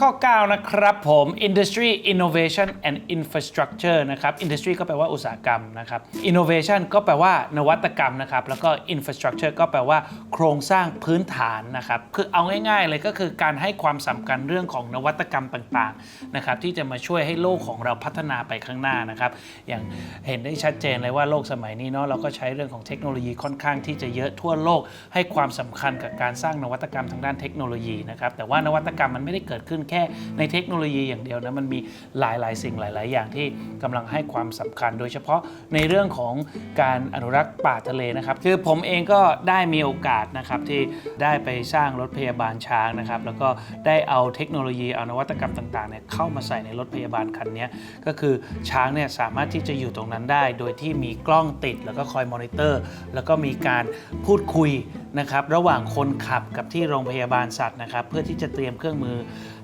ข้อ 9 นะครับผม industry innovation and infrastructure นะครับ industry ก็แปลว่าอุตสาหกรรมนะครับ innovation ก็แปลว่านวัตกรรมนะครับ แล้วก็ infrastructure ก็แปลว่าโครงสร้างพื้นฐานนะครับ คือเอาง่ายๆเลยก็คือการให้ความสำคัญเรื่องของนวัตกรรมต่างๆนะครับที่จะมาช่วยให้โลกของเราพัฒนาไปข้างหน้านะครับ อย่างเห็นได้ชัดเจนเลยว่าโลกสมัยนี้เนาะเราก็ใช้เรื่องของเทคโนโลยีค่อนข้างที่จะเยอะทั่วโลก ให้ความสำคัญกับการสร้างนวัตกรรมทางด้านเทคโนโลยีนะครับแต่ว่านวัตกรรมมันไม่ได้เกิดขึ้นแค่ในเทคโนโลยีอย่างเดียวนะมันมีหลายๆ สิ่งหลาย ๆ อย่างที่กำลังให้ความสำคัญ โดยเฉพาะในเรื่องของการอนุรักษ์ป่าทะเลนะครับ คือผมเองก็ได้มีโอกาสนะครับที่ได้ไปสร้างรถพยาบาลช้างนะครับ แล้วก็ได้เอาเทคโนโลยีเอานวัตกรรมต่างๆเนี่ยเข้ามาใส่ในรถพยาบาลคันนี้ก็คือช้างเนี่ยสามารถที่จะอยู่ตรงนั้นได้ โดยที่มีกล้องติดแล้วก็คอยมอนิเตอร์ แล้วก็มีการพูดคุย นะครับระหว่างคนขับกับที่โรงพยาบาลสัตว์นะครับเพื่อที่จะเตรียมเครื่องมือ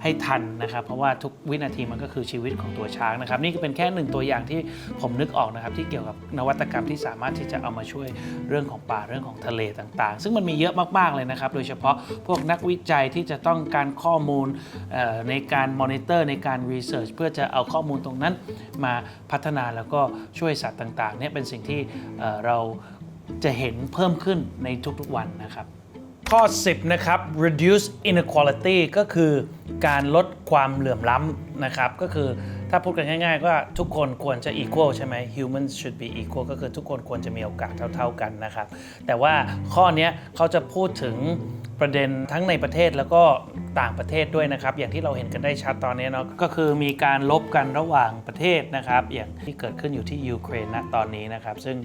ให้ทันนะครับ เพราะว่าทุกวินาทีมันก็คือชีวิตของตัวช้างนะครับ นี่ก็เป็นแค่หนึ่งตัวอย่างที่ผมนึกออกนะครับ ที่เกี่ยวกับนวัตกรรมที่สามารถที่จะเอามาช่วยเรื่องของป่าเรื่องของทะเลต่างๆ ซึ่งมันมีเยอะมากๆเลยนะครับ โดยเฉพาะพวกนักวิจัยที่จะต้องการข้อมูลในการมอนิเตอร์ในการรีเสิร์ชเพื่อจะเอาข้อมูลตรงนั้นมาพัฒนาแล้วก็ช่วยสัตว์ต่างๆเนี่ยเป็นสิ่งที่เรา จะเห็นเพิ่มขึ้นในทุกๆวันนะครับ ข้อ 10 นะครับ reduce inequality ก็คือการลดความเหลื่อมล้ำนะครับ ก็คือถ้าพูดกันง่ายๆก็ทุกคนควรจะ equal ใช่ไหม humans should be equal ก็คือทุกคนควรจะมีโอกาสเท่าๆกันนะครับ แต่ว่าข้อนี้เขาจะพูดถึง ประเด็นทั้งในประเทศแล้วก็ต่างประเทศด้วยนะครับ อย่างที่เราเห็นกันได้ชัดตอนนี้เนาะก็คือมีการลบกันระหว่างประเทศนะครับ อย่างที่เกิดขึ้นอยู่ที่ยูเครนณตอนนี้นะครับ ซึ่ง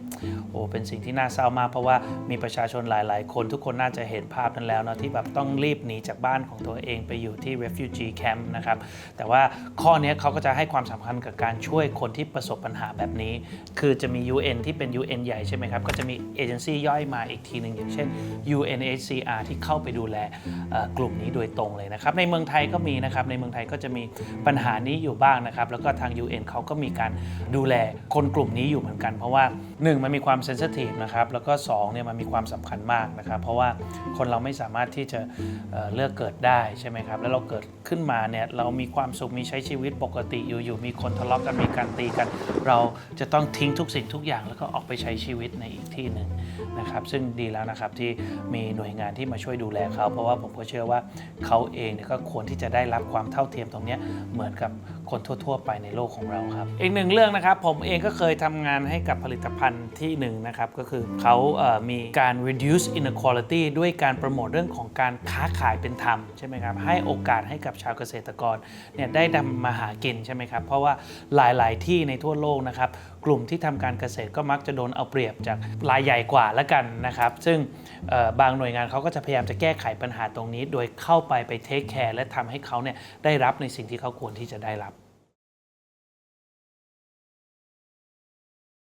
โอ้เป็นสิ่งที่น่าเศร้ามากเพราะว่ามีประชาชนหลาย ๆ คนทุกคนน่าจะเห็นภาพนั้นแล้วเนาะที่แบบต้องรีบหนีจากบ้านของตัวเองไปอยู่ที่ refugee camp นะครับ แต่ว่าข้อนี้เขาก็จะให้ความสำคัญกับการช่วยคนที่ประสบปัญหาแบบนี้ คือจะมี UN ที่เป็น UN ใหญ่ใช่ไหมครับก็จะมีเอเจนซี่ย่อยมาอีกทีหนึ่งอย่างเช่น UNHCR ที่เข้าไปดูแลกลุ่มนี้โดยตรงเลยนะครับ ในเมืองไทยก็มีนะครับ ในเมืองไทยก็จะมีปัญหานี้อยู่บ้างนะครับ แล้วก็ทาง UN เขาก็มีการดูแลคนกลุ่มนี้อยู่เหมือนกัน เพราะว่า 1 มันมีความเซนซิทีฟนะครับ แล้วก็2เนี่ยมันมีความสำคัญมากนะครับ เพราะว่าคนเราไม่สามารถที่จะเอ่อเลือกเกิดได้ใช่ไหมครับ แล้วเราเกิดขึ้นมาเนี่ยเรามีความสุขมีใช้ชีวิตปกติอยู่ๆมีคนทะเลาะกันมีการตีกัน เราจะต้องทิ้งทุกสิ่งทุกอย่างแล้วก็ออกไปใช้ชีวิตในอีกที่หนึ่งนะครับ ซึ่งดีแล้วนะครับที่มีหน่วยงานที่มาช่วยดูแลเขาเพราะว่าผมก็เชื่อว่าเขาเองเนี่ยก็ควรที่จะได้รับความเท่าเทียมตรงนี้เหมือนกับ คนทั่ว ๆ ไปในโลกของเราครับ อีกหนึ่งเรื่องนะครับ ผมเองก็เคยทำงานให้กับผลิตภัณฑ์ที่หนึ่งนะครับก็คือเขาเอ่อมีการ reduce inequality ด้วยการโปรโมทเรื่องของการค้าขายเป็นธรรมใช่ไหมครับให้โอกาสให้กับชาวเกษตรกรเนี่ยได้ดำมาหากินใช่ไหมครับเพราะว่าหลาย ๆ ที่ในทั่วโลกนะครับกลุ่มที่ทำการเกษตรก็มักจะโดนเอาเปรียบจากรายใหญ่กว่าแล้วกันนะครับซึ่งเอ่อบางหน่วยงานเขาก็จะพยายามจะแก้ไขปัญหาตรงนี้ โดยเข้าไปไปเทคแคร์และทำให้เขาเนี่ยได้รับในสิ่งที่เขาควรที่จะได้รับ